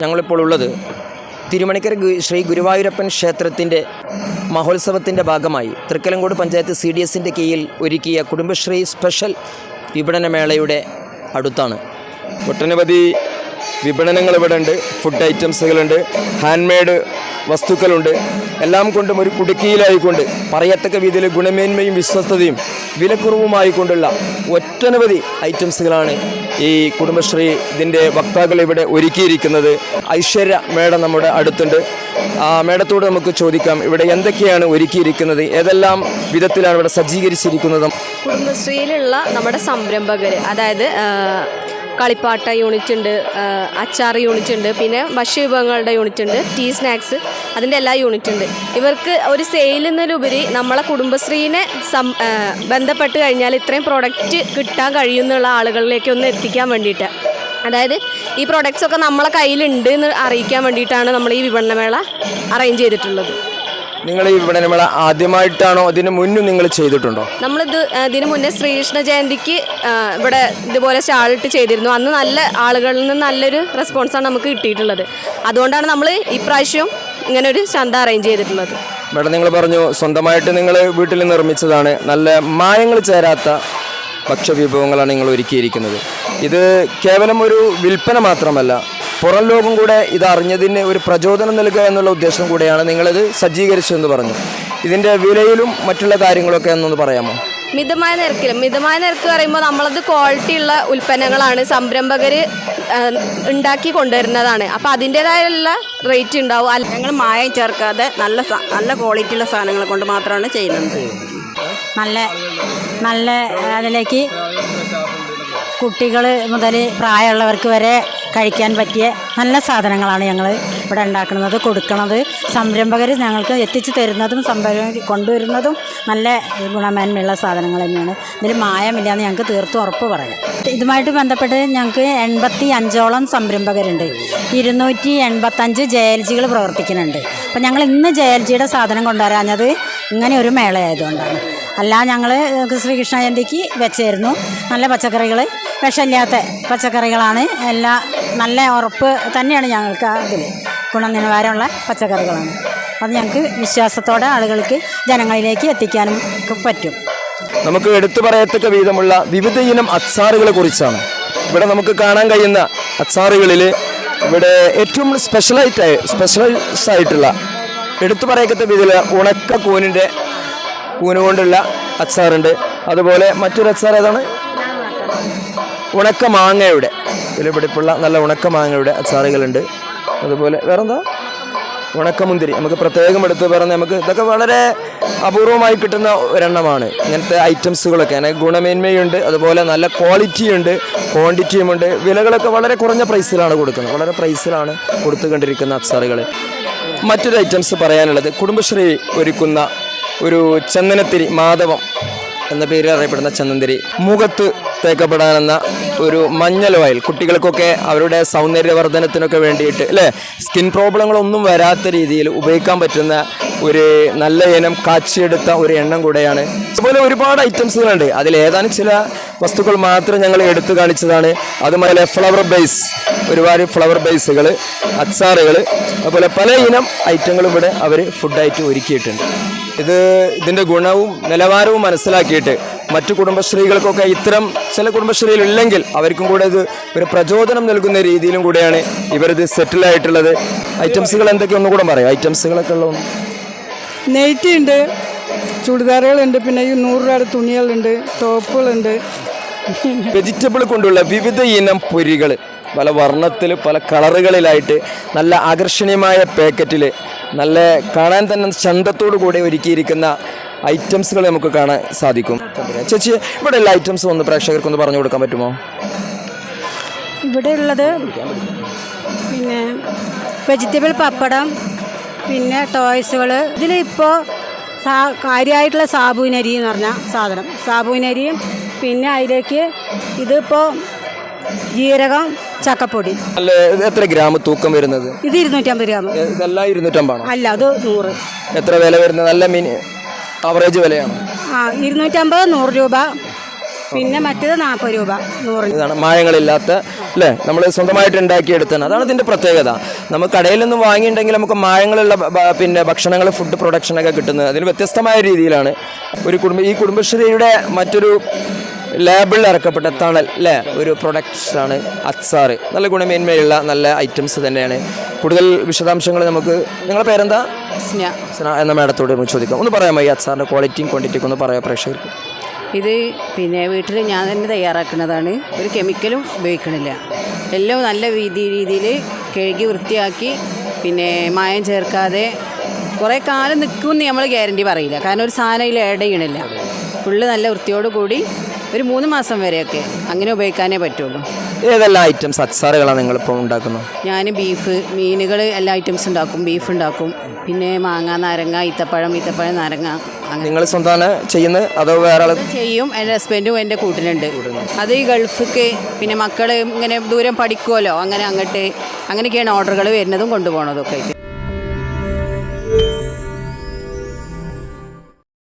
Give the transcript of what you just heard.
ഞങ്ങളിപ്പോൾ ഉള്ളത് തിരുമണിക്കര ശ്രീ ഗുരുവായൂരപ്പൻ ക്ഷേത്രത്തിന്റെ മഹോത്സവത്തിന്റെ ഭാഗമായി തൃക്കലങ്കോട് പഞ്ചായത്ത് സി ഡി എസിന്റെ കീഴിൽ ഒരുക്കിയ കുടുംബശ്രീ സ്പെഷ്യൽ വിപണനമേളയുടെ അടുത്താണ്. ഒട്ടനവധി വിപണനങ്ങൾ ഇവിടെ ഉണ്ട് ഫുഡ് ഐറ്റംസുകളുണ്ട് ഹാൻഡ് മെയ്ഡ് വസ്തുക്കളുണ്ട്. എല്ലാം കൊണ്ടും ഒരു കുടുക്കിയിലായിക്കൊണ്ട് പറയത്തക്ക രീതിയിൽ ഗുണമേന്മയും വിശ്വസ്തതയും വിലക്കുറവുമായിക്കൊണ്ടുള്ള ഒറ്റനവധി ഐറ്റംസുകളാണ് ഈ കുടുംബശ്രീ ഇതിന്റെ വക്താക്കൾ ഇവിടെ ഒരുക്കിയിരിക്കുന്നത്. ഐശ്വര്യ മേഡം നമ്മുടെ അടുത്തുണ്ട്. ആ മേഡത്തോട് നമുക്ക് ചോദിക്കാം ഇവിടെ എന്തൊക്കെയാണ് ഒരുക്കിയിരിക്കുന്നത്? ഏതെല്ലാം വിധത്തിലാണ് ഇവിടെ സജ്ജീകരിച്ചിരിക്കുന്നത്? കുടുംബശ്രീയിലുള്ള നമ്മുടെ സംരംഭകർ അതായത് കളിപ്പാട്ട യൂണിറ്റ് ഉണ്ട് അച്ചാർ യൂണിറ്റ് ഉണ്ട് പിന്നെ ഭക്ഷ്യ ഭക്ഷ്യവിഭവങ്ങളുടെ യൂണിറ്റ് ഉണ്ട് ടീ സ്നാക്സ് അതിന്റെ എല്ലാ യൂണിറ്റ് ഉണ്ട്. ഇവർക്ക് ഒരു സെയിൽ എന്നതിലുപരി നമ്മളെ കുടുംബശ്രീനെ സം ബന്ധപ്പെട്ട് കഴിഞ്ഞാൽ ഇത്രയും പ്രോഡക്റ്റ് കിട്ടാൻ കഴിയുന്നുള്ള ആളുകളിലേക്ക് ഒന്ന് എത്തിക്കാൻ വേണ്ടിയിട്ട്. അതായത് ഈ പ്രോഡക്റ്റ്സ് ഒക്കെ നമ്മളെ കയ്യിലുണ്ട് എന്ന് അറിയിക്കാൻ വേണ്ടിയിട്ടാണ് നമ്മൾ ഈ വിപണനമേള അറേഞ്ച് ചെയ്തിട്ടുള്ളത്. നിങ്ങൾ ഈ വിപണനമേള ആദ്യമായിട്ടാണോ? അതിന് മുന്നും നിങ്ങൾ ചെയ്തിട്ടുണ്ടോ? നമ്മളിത് ഇതിനു മുന്നേ ശ്രീകൃഷ്ണ ജയന്തിക്ക് ഇവിടെ ഇതുപോലെ സ്റ്റാളിട്ട് ചെയ്തിരുന്നു. അന്ന് നല്ല ആളുകളിൽ നിന്ന് നല്ലൊരു റെസ്പോൺസാണ് നമുക്ക് കിട്ടിയിട്ടുള്ളത്. അതുകൊണ്ടാണ് നമ്മൾ ഇപ്രാവശ്യം ഇങ്ങനെ ഒരു ചന്ത അറേഞ്ച് ചെയ്തിട്ടുള്ളത്. മേഡം നിങ്ങൾ പറഞ്ഞു സ്വന്തമായിട്ട് നിങ്ങൾ വീട്ടിൽ നിർമ്മിച്ചതാണ്. നല്ല മായങ്ങൾ ചേരാത്ത ഭക്ഷ്യവിഭവങ്ങളാണ് നിങ്ങൾ ഒരുക്കിയിരിക്കുന്നത്. ഇത് കേവലം ഒരു വിൽപ്പന മാത്രമല്ല പുറം ലോകം കൂടെ ഇത് അറിഞ്ഞതിന് ഒരു പ്രചോദനം നൽകുക എന്നുള്ള ഉദ്ദേശം കൂടെയാണ് നിങ്ങളിത് സജ്ജീകരിച്ചതെന്ന് പറഞ്ഞു. ഇതിന്റെ വിലയിലും മറ്റുള്ള കാര്യങ്ങളൊക്കെ എന്നൊന്ന് പറയാമോ? മിതമായ നിരക്കിലും. മിതമായ നിരക്ക് പറയുമ്പോൾ നമ്മളത് ക്വാളിറ്റി ഉള്ള ഉൽപ്പന്നങ്ങളാണ് സംരംഭകർ ഉണ്ടാക്കി കൊണ്ടുവരുന്നതാണ്. അപ്പോൾ അതിന്റേതായുള്ള റേറ്റ് ഉണ്ടാവും. അല്ല ഞങ്ങൾ മായം ചേർക്കാതെ നല്ല നല്ല ക്വാളിറ്റി ഉള്ള സാധനങ്ങൾ കൊണ്ട് മാത്രമാണ് ചെയ്യുന്നത്. നല്ല നല്ല അതിലേക്ക് കുട്ടികൾ മുതൽ പ്രായമുള്ളവർക്ക് വരെ കഴിക്കാൻ പറ്റിയ നല്ല സാധനങ്ങളാണ് ഞങ്ങൾ ഇവിടെ ഉണ്ടാക്കുന്നത്. കൊടുക്കുന്നത് സംരംഭകർ ഞങ്ങൾക്ക് എത്തിച്ചു തരുന്നതും സംരംഭകർ കൊണ്ടുവരുന്നതും നല്ല ഗുണമേന്മയുള്ള സാധനങ്ങൾ തന്നെയാണ്. ഇതിൽ മായമില്ലാന്ന് ഞങ്ങൾക്ക് തീർത്തും ഉറപ്പ് പറയാം. ഇതുമായിട്ട് ബന്ധപ്പെട്ട് ഞങ്ങൾക്ക് എൺപത്തി അഞ്ചോളം സംരംഭകരുണ്ട്. ഇരുന്നൂറ്റി എൺപത്തഞ്ച് ജെ എൽ ജികൾ പ്രവർത്തിക്കുന്നുണ്ട്. അപ്പം ഞങ്ങൾ ഇന്ന് ജെ എൽ ജിയുടെ സാധനം കൊണ്ടുവരാഞ്ഞത് ഇങ്ങനെ ഒരു മേളയായതുകൊണ്ടാണ്. അല്ല ഞങ്ങൾ ശ്രീകൃഷ്ണ ജയന്തിക്ക് വെച്ചായിരുന്നു. നല്ല പച്ചക്കറികൾ വിഷമില്ലാത്ത പച്ചക്കറികളാണ്. എല്ലാ നല്ല ഉറപ്പ് തന്നെയാണ് ഞങ്ങൾക്ക് അതിൽ ഗുണനിലവാരമുള്ള പച്ചക്കറികളാണ്. അത് ഞങ്ങൾക്ക് വിശ്വാസത്തോടെ ആളുകൾക്ക് ജനങ്ങളിലേക്ക് എത്തിക്കാനും പറ്റും. നമുക്ക് എടുത്തു പറയത്തക്ക വിധമുള്ള വിവിധ ഇനം അച്ചാറുകളെ കുറിച്ചാണ്. ഇവിടെ നമുക്ക് കാണാൻ കഴിയുന്ന അച്ചാറുകളിൽ ഇവിടെ ഏറ്റവും സ്പെഷ്യലായിട്ടായി സ്പെഷ്യലൈസ് ആയിട്ടുള്ള എടുത്തു പറയത്തക്ക വിധത്തിൽ ഉണക്ക കൂനിന്റെ കൂന് കൊണ്ടുള്ള അച്ചാറുണ്ട്. അതുപോലെ മറ്റൊരു അച്ചാർ ഏതാണ്? ഉണക്ക മാങ്ങയുടെ വിലപിടിപ്പുള്ള നല്ല ഉണക്ക മാങ്ങയുടെ അച്ചാറുകളുണ്ട്. അതുപോലെ വേറെന്താ? ഉണക്കമുന്തിരി. നമുക്ക് പ്രത്യേകം എടുത്ത് പറഞ്ഞ് നമുക്ക് ഇതൊക്കെ വളരെ അപൂർവമായി കിട്ടുന്ന ഒരെണ്ണമാണ്. ഇങ്ങനത്തെ ഐറ്റംസുകളൊക്കെ. അതിന് ഗുണമേന്മയുണ്ട്. അതുപോലെ നല്ല ക്വാളിറ്റിയുണ്ട്. ക്വാണ്ടിറ്റിയുമുണ്ട്. വിലകളൊക്കെ വളരെ കുറഞ്ഞ പ്രൈസിലാണ് കൊടുക്കുന്നത്. വളരെ പ്രൈസിലാണ് കൊടുത്തുകൊണ്ടിരിക്കുന്ന അച്ചാറുകൾ. മറ്റൊരു ഐറ്റംസ് പറയാനുള്ളത് കുടുംബശ്രീ ഒരുക്കുന്ന ഒരു ചന്ദനത്തിരി മാധവം എന്ന പേരിൽ അറിയപ്പെടുന്ന ചന്ദനത്തിരി. മുഖത്ത് തേക്കപ്പെടാനെന്ന ഒരു മഞ്ഞൾ ഓയിൽ കുട്ടികൾക്കൊക്കെ അവരുടെ സൗന്ദര്യവർദ്ധനത്തിനൊക്കെ വേണ്ടിയിട്ട് അല്ലേ? സ്കിൻ പ്രോബ്ലങ്ങളൊന്നും വരാത്ത രീതിയിൽ ഉപയോഗിക്കാൻ പറ്റുന്ന ഒരു നല്ല ഇനം കാച്ചിയെടുത്ത ഒരു എണ്ണം കൂടെയാണ്. അതുപോലെ ഒരുപാട് ഐറ്റംസുകളുണ്ട് അതിൽ ഏതാനും ചില വസ്തുക്കൾ മാത്രം ഞങ്ങൾ എടുത്തു കാണിച്ചതാണ്. അതുപോലെ ഫ്ലവർ ബേസ് ഒരുപാട് ഫ്ലവർ ബേസുകൾ അച്ചാറുകൾ അതുപോലെ പല ഇനം ഐറ്റങ്ങളും ഇവിടെ അവർ ഫുഡായിട്ട് ഒരുക്കിയിട്ടുണ്ട്. ഇത് ഇതിന്റെ ഗുണവും നിലവാരവും മനസ്സിലാക്കിയിട്ട് മറ്റു കുടുംബശ്രീകൾക്കൊക്കെ ഇത്തരം ചില കുടുംബശ്രീയിൽ ഇല്ലെങ്കിൽ അവർക്കും കൂടെ ഇത് ഒരു പ്രചോദനം നൽകുന്ന രീതിയിലും കൂടെയാണ് ഇവരിത് സെറ്റിലായിട്ടുള്ളത് ഐറ്റംസുകൾ എന്തൊക്കെ? ഒന്നും കൂടെ പറയാം. ഐറ്റംസുകളൊക്കെ ഉള്ള നെയ്റ്റി ഉണ്ട് ചുടിദാറുകളുണ്ട് പിന്നെ ഈ നൂറ് രൂപയുടെ തുണികളുണ്ട് ടോപ്പുകളുണ്ട്. വെജിറ്റബിൾ കൊണ്ടുള്ള വിവിധ ഇനം പൊരികൾ പല വർണത്തിൽ പല കളറുകളിലായിട്ട് നല്ല ആകർഷണീയമായ പാക്കറ്റിൽ നല്ല കാണാൻ തന്നെ ചന്തത്തോടു കൂടി ഒരുക്കിയിരിക്കുന്ന ഐറ്റംസുകൾ നമുക്ക് കാണാൻ സാധിക്കും. ചേച്ചി ഇവിടെ എല്ലാ ഐറ്റംസും ഒന്ന് പ്രേക്ഷകർക്കൊന്ന് പറഞ്ഞു കൊടുക്കാൻ പറ്റുമോ? ഇവിടെ ഉള്ളത് പിന്നെ വെജിറ്റബിൾ പപ്പടം പിന്നെ ടോയ്സുകൾ ഇതിലിപ്പോൾ സാ കാര്യമായിട്ടുള്ള സാബുവിനരി എന്ന് പറഞ്ഞ സാധനം. സാബുവിനരിയും പിന്നെ അതിലേക്ക് ഇതിപ്പോൾ ജീരകം ചക്കപ്പൊടി. അല്ല ഇത് എത്ര ഗ്രാം തൂക്കം വരുന്നത്? ഇത് ഇരുന്നൂറ്റമ്പത് ഗ്രാം. ഇതെല്ലാം ഇരുന്നൂറ്റമ്പാണ് അല്ല അത് നൂറ്. എത്ര വില വരുന്നത്? നല്ല മീൻ ആവറേജ് വിലയാണ്? ആ ഇരുന്നൂറ്റമ്പത് നൂറ് രൂപ. പിന്നെ മറ്റേത് നാൽപ്പത് രൂപ നൂറ്. ഇതാണ് മായങ്ങളില്ലാത്ത അല്ലേ? നമ്മൾ സ്വന്തമായിട്ട് ഉണ്ടാക്കിയെടുത്താണ് അതാണ് ഇതിന്റെ പ്രത്യേകത. നമ്മൾ കടയിൽ നിന്ന് വാങ്ങിയിട്ടുണ്ടെങ്കിൽ നമുക്ക് മായങ്ങളുള്ള ബ- പിന്നെ ഭക്ഷണങ്ങൾ ഫുഡ് പ്രൊഡക്ഷനൊക്കെ കിട്ടുന്നത്. അതിന് വ്യത്യസ്തമായ രീതിയിലാണ്. ഒരു കുടുംബ ഈ കുടുംബശ്രീയുടെ മറ്റൊരു ലേബിളിൽ ഇറക്കപ്പെട്ട തണൽ അല്ലേ ഒരു പ്രൊഡക്ട്സാണ് ആണ് അച്ചാറ്. നല്ല ഗുണമേന്മയുള്ള നല്ല ഐറ്റംസ് തന്നെയാണ്. കൂടുതൽ വിശദാംശങ്ങൾ നമുക്ക് നിങ്ങളുടെ പേരെന്താ? സ്ന എന്ന മേഡത്തോട് ചോദിക്കാം. ഒന്ന് പറയാമോ ഈ അച്ചാറിന്റെ ക്വാളിറ്റിയും ക്വാണ്ടിറ്റിയും ഒന്ന് പറയാം പ്രേക്ഷകർക്ക്? ഇത് പിന്നെ വീട്ടിൽ ഞാൻ തന്നെ തയ്യാറാക്കുന്നതാണ്. ഒരു കെമിക്കലും ഉപയോഗിക്കണില്ല. എല്ലാം നല്ല രീതി രീതിയിൽ കഴുകി വൃത്തിയാക്കി പിന്നെ മായം ചേർക്കാതെ കുറേ കാലം നിൽക്കുമെന്ന് നമ്മൾ ഗ്യാരണ്ടി പറയില്ല. കാരണം ഒരു സാധനം ഇതിൽ ആഡ് ചെയ്യണില്ല. ഫുള്ള് നല്ല വൃത്തിയോട് കൂടി ഒരു മൂന്ന് മാസം വരെയൊക്കെ അങ്ങനെ ഉപയോഗിക്കാനേ പറ്റുള്ളൂ. ഏതെല്ലാം ഐറ്റംസ് അച്ചാറുകളാണ് നിങ്ങളിപ്പോൾ ഉണ്ടാക്കുന്നത്? ഞാൻ ബീഫ് മീനുകൾ എല്ലാ ഐറ്റംസ് ഉണ്ടാക്കും ബീഫ് ഉണ്ടാക്കും. പിന്നെ മാങ്ങ നാരങ്ങ ഈത്തപ്പഴം ഈത്തപ്പഴം നാരങ്ങ നിങ്ങൾ സ്വന്തമാണ് ചെയ്യുന്നത്? അതോ വേറെ ആൾ ചെയ്യും. എന്റെ ഹസ്ബൻഡും എന്റെ കൂട്ടിനുണ്ട് അത് ഈ ഗൾഫിക്ക് പിന്നെ മക്കൾ ഇങ്ങനെ ദൂരം പഠിക്കുമല്ലോ അങ്ങനെ അങ്ങോട്ട് അങ്ങനെയൊക്കെയാണ് ഓർഡറുകൾ വരുന്നതും കൊണ്ടുപോകണതും ഒക്കെ ആയിട്ട്.